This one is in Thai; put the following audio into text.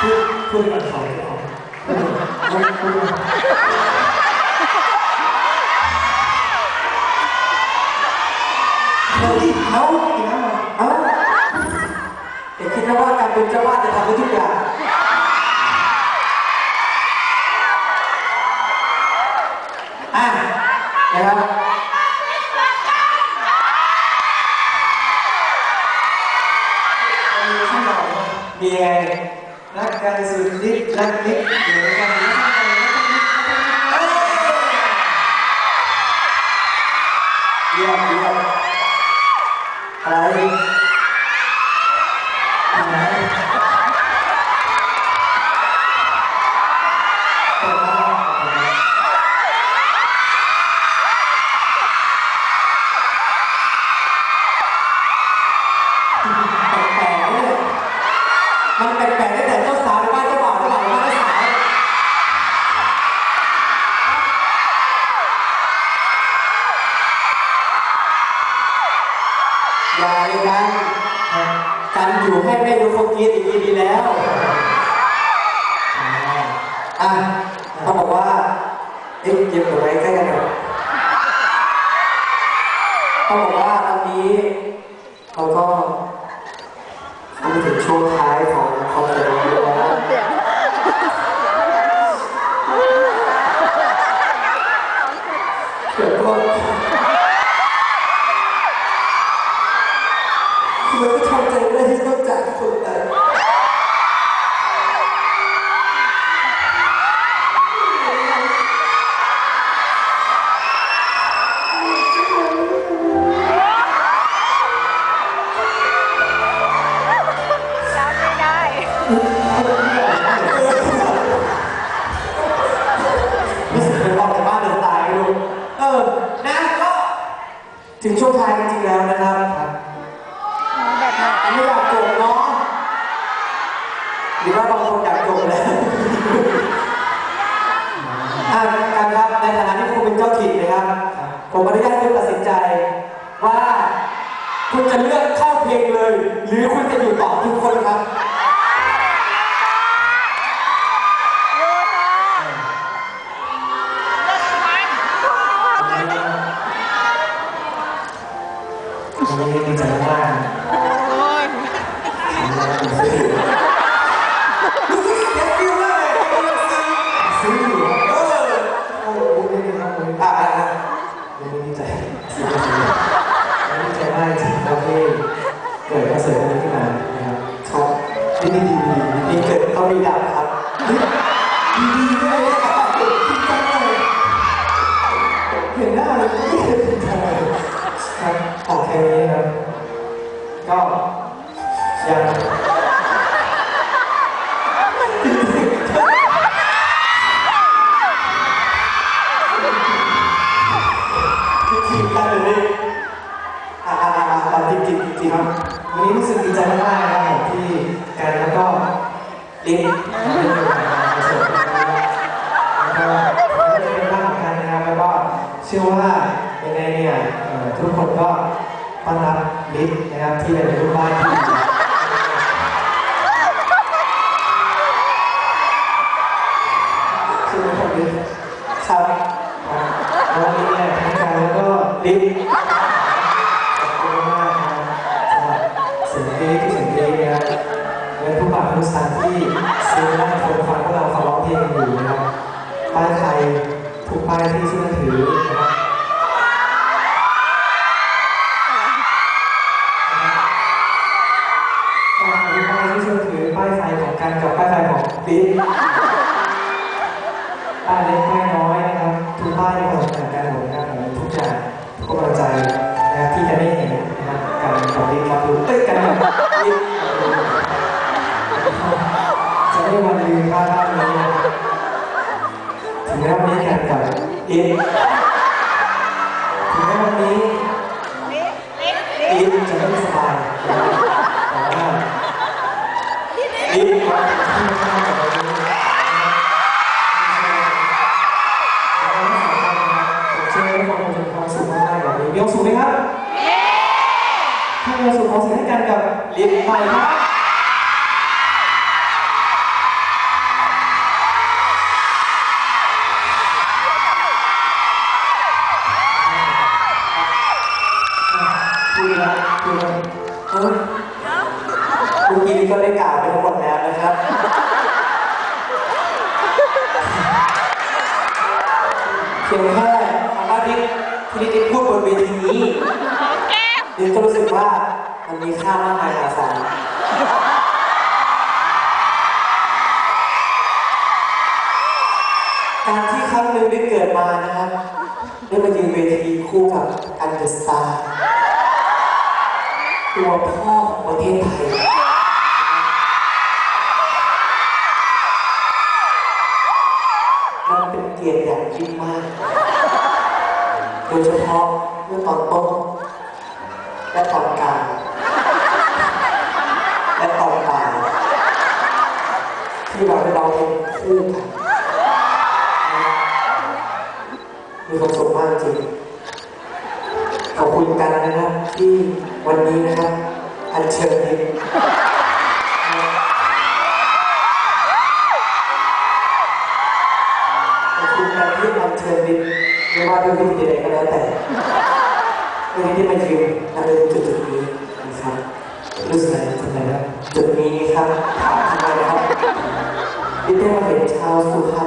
พูดพูดก่อนขอขอพูดพูดเฮ้ยเอาอีกแล้วเหรอเอาเด็กคิดนะว่าการเป็นเจ้าวาดจะทำได้ทุกอย่างอะนะครับ มีไงรักกัน อย่าเลยกันกันอยู่ให้แม่ดูเขากินอย่างนี้ดีแล้วอะเขาบอกว่าเอ๊ะเก็บเอาไว้ใกล้กันหน่อยเขาบอกว่าตอนนี้เขาก็เข้ามาถึงช่วงท้ายของคอนเสิร์ตแล้วเดี๋ยวก็ รู้สึกเป็นออกจากบ้านเดินตายไม่รู้เออ นะก็ ถึงช่วงท้ายจริงๆแล้วนะครับไม่อยากจบเนาะหรือว่าบางคนอยากจบแล้วอะการครับในฐานะที่คุณเป็นเจ้าถิ่นนะครับ ผมอนุญาตให้คุณตัดสินใจว่า คุณจะเลือกเข้าเพลงเลย หรือคุณจะอยู่ต่อทุกคนครับ วันนี้ดีใจมากรู้สึกเสียฟิลมากเลยซื้ออยู่เออโอ้โหนนะครับผมอะอะอะวันนี้ดีใจซื้อซื้อวันนี้ดีใจมากจริงครับที่เกิดคอนเสิร์ตนี้ขึ้นมานะครับครับดีดีดีดีดีเกิดต้องมีดับครับ วันนี้รู้สึกดีใจมากๆนะครับผมที่การแล้วก็ลิงได้มีโอกาสมาเสิร์ฟนะครับแล้วก็ได้เป็นบ้านของกันนะครับแล้วก็เชื่อว่ายังไงเนี่ยทุกคนก็ต้อนรับลิฟนะครับที่เป็นลูกบ้านที่ดีคือผมลิฟครับวันนี้เนี่ยทั้งการแล้วก็ลิฟข ทุกบายที่ซื้อนั่งทนฟังพวกเราขอร้องเพลงอยู่นะครับป้ายไทยทุกป้ายที่ช่วยถือนะครับป้ายที่ช่วยถือป้ายไฟของกันกับป้ายไฟของบิ๊กป้ายเล็ก ได้วันลืมภาพภาพนี้นะครับถึงแม้วันนี้กันกับบิ๊กถึงแม้วันนี้อีฟจะไม่สบายแต่ว่าอีฟครับที่มาทำกับเรานี้ผมเชื่อว่าทุกคนคงจะมีความสุขมากๆแบบนี้มีความสุขไหมครับให้เราสู่ของเสียงให้กันกับลิฟต์ใหม่ครับ คุยแล้วเฮ้ยเมื่อกี้นี้ก็ได้กล่าวไปทั้งหมดแล้วนะครับ เพียงแค่คำว่าที่ที่ได้พูดบนเวทีนี้ดิก็รู้สึกว่ามันมีค่ามากมายมหาศาลการที่ครั้งหนึ่งได้เกิดมานะครับได้มายืนเวทีคู่กับอันเดอร์สตาร์ ตัวพ่อของประเทศไทยมันเป็นเกียรติอย่างยิ่งมาก โดยเฉพาะเมื่อตอนต้น และตอนกลางและตอนปลายที่เราได้ร้องเพลงคู่กันมีความสุขมากจริง คุณกันนะครับ ที่วันนี้นะครับ อัญเชิญนิดขอบคุณกันที่อัญเชิญนิดไม่ว่าด้วยวิธีใดก็แล้วแต่วันนี้ที่มายืนณจุดจุดนี้นะครับรู้สึกอะไรจุดไหนครับจุดนี้ครับถามทำไมครับที่ได้มาเห็นชาวสุพรรณ